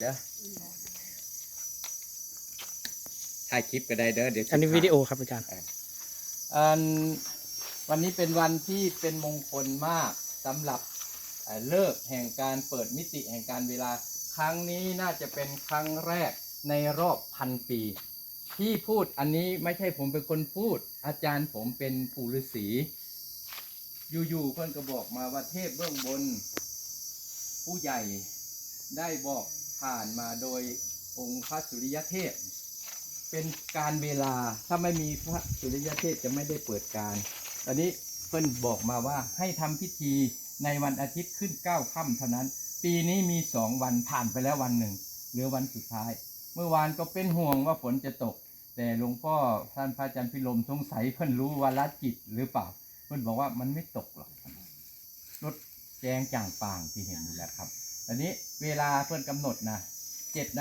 เด้อถ่ายคลิปก็ได้เด้อเดี๋ยวอันนี้วิดีโอครับอาจารย์ อันวันนี้เป็นวันที่เป็นมงคลมากสำหรับเอ่อเลิกแห่งการเปิดมิติแห่งการเวลา ครั้งนี้น่าจะเป็นครั้งแรกในรอบพันปี ที่พูดอันนี้ไม่ใช่ผมเป็นคนพูด อาจารย์ผมเป็นปู่ฤาษีอยู่ๆเพื่อนก็บอกมาว่าเทพเบื้องบน ผู้ใหญ่ได้บอก ผ่านมาโดยองค์พระสุริยเทพ เป็นการเวลาถ้าไม่มีพระสุริยเทพจะไม่ได้เปิดการ ตอนนี้เพิ่นบอกมาว่าให้ทำพิธีในวันอาทิตย์ขึ้นเก้าค่ำเท่านั้น ปีนี้มีสองวันผ่านไปแล้ววันหนึ่งเหลือวันสุดท้าย เมื่อวานก็เป็นห่วงว่าฝนจะตก แต่หลวงพ่อท่านพระอาจารย์พิรมสงสัยเพิ่นรู้วาลจิตหรือเปล่า เพิ่นบอกว่ามันไม่ตกหรอกรถแจงจ่างปางที่เห็นอยู่แล้วครับ อันนี้เวลาเพื่อนกำหนดนะเจ็ดนา